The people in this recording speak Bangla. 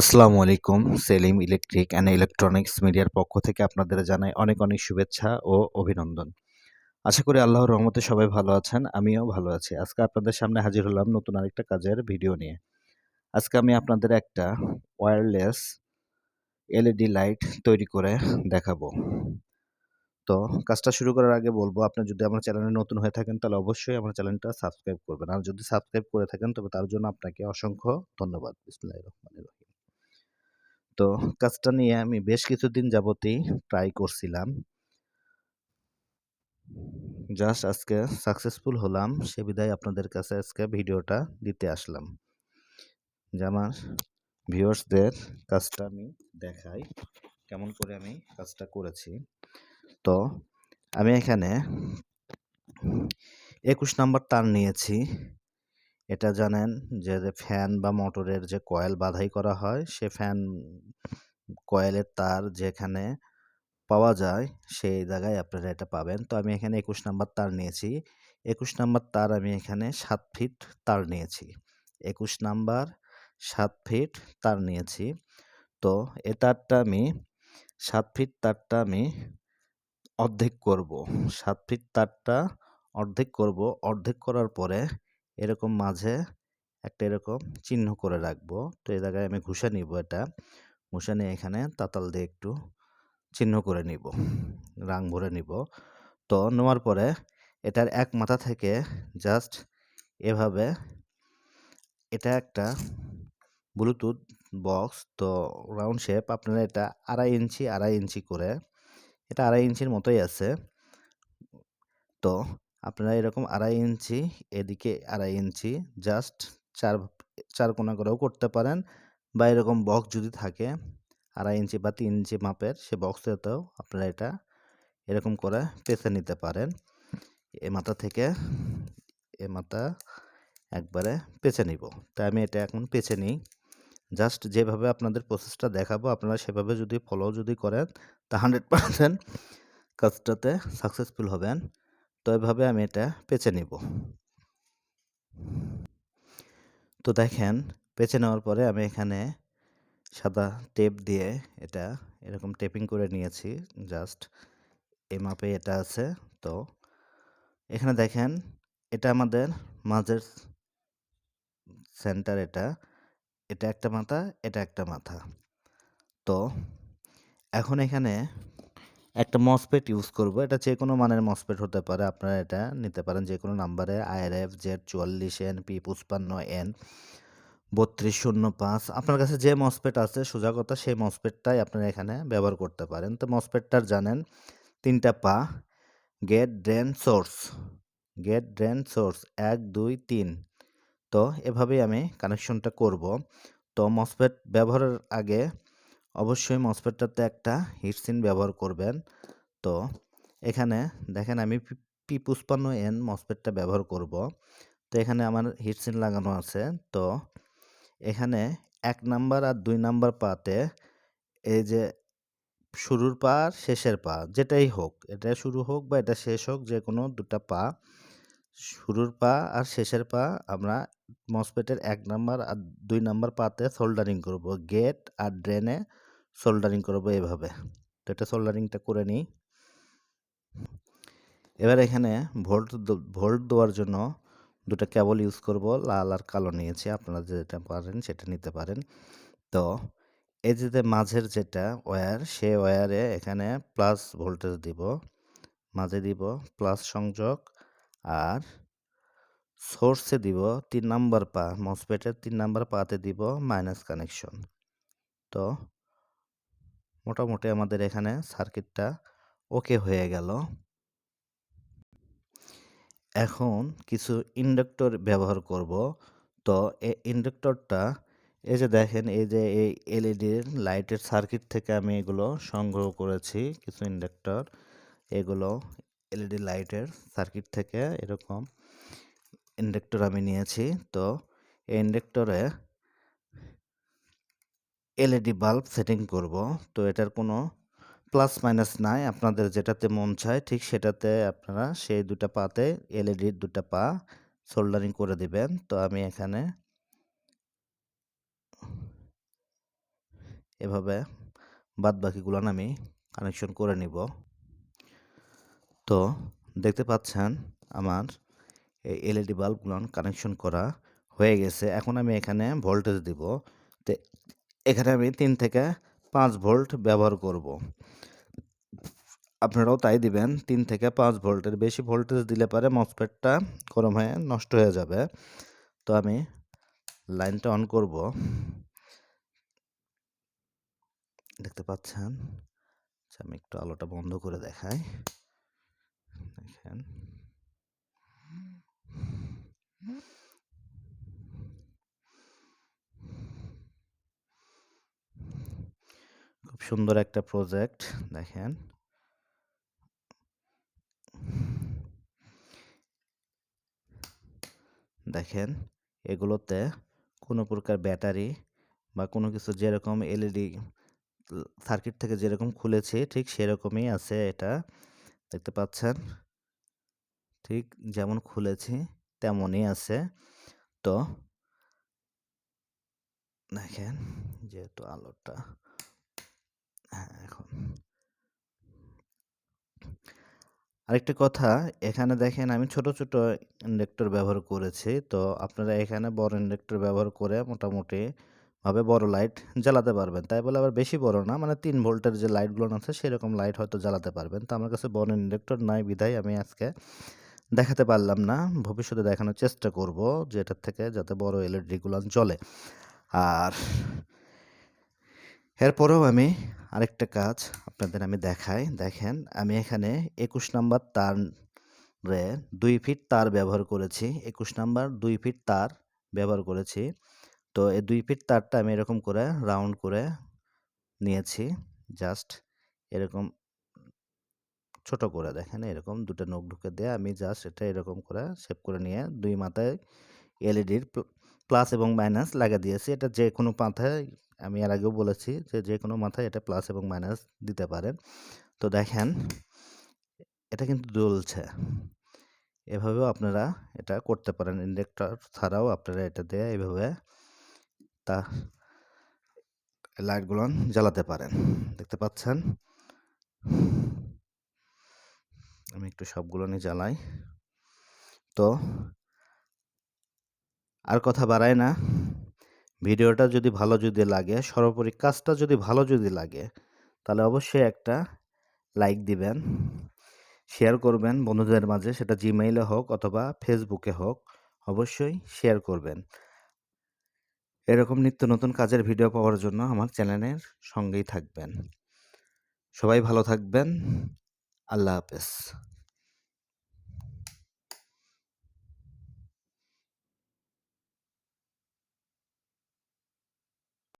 আসসালামু আলাইকুম, সেলিম ইলেকট্রিক অ্যান্ড ইলেকট্রনিক্স মিডিয়ার পক্ষ থেকে আপনাদের জানাই অনেক অনেক শুভেচ্ছা ও অভিনন্দন। আশা করি আল্লাহর রহমতে সবাই ভালো আছেন, আমিও ভালো আছি। আজকে আপনাদের সামনে হাজির হলাম নতুন আরেকটা কাজের ভিডিও নিয়ে। আজকে আমি আপনাদের একটা ওয়্যারলেস এলইডি লাইট তৈরি করে দেখাবো। তো কাজটা শুরু করার আগে বলব, আপনি যদি আমার চ্যানেলে নতুন হয়ে থাকেন তাহলে অবশ্যই আমার চ্যানেলটা সাবস্ক্রাইব করবেন। আর যদি সাবস্ক্রাইব করে থাকেন, তবে তার জন্য আপনাকে অসংখ্য ধন্যবাদ। বিসমিল্লাহির রহমানির রহিম। তো কাজটা নিয়ে আমি বেশ কিছুদিন যাবতই ট্রাই করছিলাম। জাস্ট আজকে সাকসেসফুল হলাম, সে বিধায় আপনাদের কাছে আজকে ভিডিওটা দিতে আসলাম। যে আমার ভিউয়ার্সদের কাজটা আমি দেখাই, কেমন করে আমি কাজটা করেছি। তো আমি এখানে একুশ নাম্বার তার নিয়েছি। এটা জানেন যে ফ্যান বা মোটরের যে কয়েল বাধাই করা হয়, সে ফ্যান কয়েলের তার যেখানে পাওয়া যায়, সেই জায়গায় আপনারা এটা পাবেন। তো আমি এখানে একুশ নাম্বার তার নিয়েছি। একুশ নাম্বার তার আমি এখানে সাত ফিট তার নিয়েছি। একুশ নাম্বার সাত ফিট তার নিয়েছি। তো এ তারটা আমি, সাত ফিট তারটা আমি অর্ধেক করব। সাত ফিট তারটা অর্ধেক করব। অর্ধেক করার পরে এরকম মাঝে একটা এরকম চিহ্ন করে রাখব। তো এই জায়গায় আমি ঘুষে নিব এটা। ঘুষে নিয়ে এখানে তাতাল দিয়ে একটু চিহ্ন করে নিব রাং ভরে নিব। তো নেওয়ার পরে এটার এক মাথা থেকে জাস্ট এভাবে এটা একটা ব্লুটুথ বক্স। তো রাউন্ড শেপ আপনারা এটা আড়াই ইঞ্চি আড়াই ইঞ্চি করে, এটা আড়াই ইঞ্চির মতোই আছে। তো আপনারা এরকম আড়াই ইঞ্চি এদিকে আড়াই ইঞ্চি জাস্ট চার চার কোনা করেও করতে পারেন বা এরকম বক্স যদি থাকে আড়াই ইঞ্চি বা তিন ইঞ্চি মাপের সে বক্সেতেও আপনারা এটা এরকম করে পেঁচে নিতে পারেন। এ মাথা থেকে এ মাথা একবারে পেঁচে নিব। তাই আমি এটা এখন পেঁচে নিই। জাস্ট যেভাবে আপনাদের প্রসেসটা দেখাবো, আপনারা সেভাবে যদি ফলো যদি করেন, তা হান্ড্রেড পারসেন্ট কাজটাতে সাকসেসফুল হবেন। তো এভাবে আমি এটা পেঁচে নিব। তো দেখেন পেঁচে নেওয়ার পরে আমি এখানে সাদা টেপ দিয়ে এটা এরকম টেপিং করে নিয়েছি, জাস্ট এই মাপে এটা আছে। তো এখানে দেখেন, এটা আমাদের মাঝের সেন্টার এটা এটা একটা মাথা, এটা একটা মাথা। তো এখন এখানে একটা মসপেট ইউজ করব। এটা যে কোনো মানের মসপেট হতে পারে, আপনারা এটা নিতে পারেন। যে কোনো নাম্বারে আইআরএফ জেড চুয়াল্লিশ এন পি পুষ্পান্ন এন বত্রিশ শূন্য পাঁচ। আপনার কাছে যে মসপেট আছে, সোজা কথা, সেই মসপেটটাই আপনারা এখানে ব্যবহার করতে পারেন। তো মসপেটটার জানেন, তিনটা পা gate drain source gate drain source এক, দুই, তিন। তো এভাবেই আমি কানেকশনটা করব। তো মসপেট ব্যবহারের আগে অবশ্যই মসপেটটাতে একটা হিটসিন ব্যবহার করবেন। তো এখানে দেখেন আমি পি পুষ্পান্ন এন মসপেটটা ব্যবহার করব। তো এখানে আমার হিটসিন লাগানো আছে। তো এখানে এক নাম্বার আর দুই নাম্বার পাতে এই যে শুরুর পা শেষের পা, যেটাই হোক, এটা শুরু হোক বা এটা শেষ হোক যে কোনো দুটা পা শুরুর পা আর শেষের পা আমরা মসপেটের এক নাম্বার আর দুই নাম্বার পাতে সোল্ডারিং করব। গেট আর ড্রেনে সোল্ডারিং করব এভাবে। তো এটা সোল্ডারিংটা করে নিই। এবার এখানে ভোল্ট ভোল্ট দেওয়ার জন্য দুটো কেবল ইউজ করব। লাল আর কালো নিয়েছি। আপনারা যেটা পারেন সেটা নিতে পারেন। তো এই যে মাঝের যেটা ওয়্যার সে ওয়্যারে এখানে প্লাস ভোল্টেজ দিব। মাঝে দিব, প্লাস সংযোগ আর সোর্সে দিব তিন নাম্বার পা মসপেটের তিন নাম্বার পাতে দিব মাইনাস কানেকশন তো মোটামুটি আমাদের এখানে সার্কিটটা ওকে হয়ে গেল। এখন কিছু ইন্ডাক্টর ব্যবহার করব। তো এই ইন্ডাক্টরটা এই যে দেখেন, এই যে এই এলইডির লাইটের সার্কিট থেকে আমি এগুলো সংগ্রহ করেছি, কিছু ইন্ডাক্টর এগুলো এলইডি লাইটের সার্কিট থেকে এরকম ইন্ডাক্টর আমি নিয়েছি। তো এই ইন্ডাক্টরে এলইডি বাল্ব সেটিং করব। তো এটার কোনো প্লাস মাইনাস নাই। আপনাদের যেটাতে মন চায় ঠিক সেটাতে আপনারা সেই দুটা পাতে, এলইডির দুটা পা সোল্ডারিং করে দিবেন। তো আমি এখানে এভাবে বাদবাকিগুলান আমি কানেকশন করে নিব। তো দেখতে পাচ্ছেন আমার এই এলইডি বাল্বগুলান কানেকশন করা হয়ে গেছে। এখন আমি এখানে ভোল্টেজ দিব। তো এখানে আমি তিন থেকে পাঁচ ভোল্ট ব্যবহার করব। আপনারাও তাই দিবেন। তিন থেকে পাঁচ ভোল্টের বেশি ভোল্টেজ দিলে পারে মসপেটটা গরম হয়ে নষ্ট হয়ে যাবে। তো আমি লাইনটা অন করব। দেখতে পাচ্ছেন? আচ্ছা, আমি একটু আলোটা বন্ধ করে দেখাই। দেখেন। খুব সুন্দর একটা প্রজেক্ট দেখেন। দেখেন, এগুলোতে কোনো প্রকার ব্যাটারি বা কোনো কিছু যেরকম এলইডি সার্কিট থেকে যেরকম খুলেছি, ঠিক সেরকমই আছে এটা। দেখতে পাচ্ছেন? ঠিক যেমন খুলেছি তেমনই আছে। তো দেখেন যেহেতু আলোটা হ্যাঁ এখন। আরেকটা কথা, এখানে দেখেন আমি ছোট ছোট ইন্ডাক্টর ব্যবহার করেছি। তো আপনারা এখানে বড় ইন্ডাক্টর ব্যবহার করে মোটামুটি ভাবে বড় লাইট জ্বালাতে পারবেন। তাই বলে আবার বেশি বড় না মানে তিন ভোল্টের যে লাইটগুলো আছে সেরকম লাইট হয়তো জ্বালাতে পারবেন। তো আমার কাছে বড় ইন্ডাক্টর নাই বিধায় আমি আজকে দেখাতে পারলাম না। ভবিষ্যতে দেখানোর চেষ্টা করব যেটার থেকে যাতে বড় এলইডিগুলো চলে। আর এরপরেও আমি আরেকটা কাজ আপনাদের আমি দেখাই। দেখেন, আমি এখানে একুশ নাম্বার তার রে দুই ফিট তার ব্যবহার করেছি। একুশ নাম্বার দুই ফিট তার ব্যবহার করেছি। তো এই দুই ফিট তারটা আমি এরকম করে রাউন্ড করে নিয়েছি। জাস্ট এরকম ছোট করে দেখেন, এরকম দুটো নখ ঢুকে দিয়ে আমি জাস্ট এটা এরকম করে সেভ করে নিয়ে দুই মাথায় এলইডির প্লাস এবং মাইনাস লাগা দিয়েছি। এটা যে কোনো মাথায়, আমি এর আগেও বলেছি যে যে কোনো মাথায় এটা প্লাস এবং মাইনাস দিতে পারেন তো দেখেন, এটা কিন্তু দুলছে। এভাবেও আপনারা এটা করতে পারেন। ইন্ডাক্টর ছাড়াও আপনারা এটা দিয়ে এভাবে তা লাইটগুলো জ্বালাতে পারেন। দেখতে পাচ্ছেন? আমি একটু সবগুলো নিয়ে জ্বালাই। তো আর কথা বাড়ায় না। ভিডিওটা যদি ভালো যদি লাগে, সর্বোপরি কাজটা যদি ভালো যদি লাগে, তাহলে অবশ্যই একটা লাইক দিবেন, শেয়ার করবেন, বন্ধুদের মাঝে, সেটা জিমেইলে হোক অথবা ফেসবুকে হোক, অবশ্যই শেয়ার করবেন। এরকম নিত্য নতুন কাজের ভিডিও পাওয়ার জন্য আমার চ্যানেলের সঙ্গেই থাকবেন। সবাই ভালো থাকবেন। আল্লাহ হাফেজ।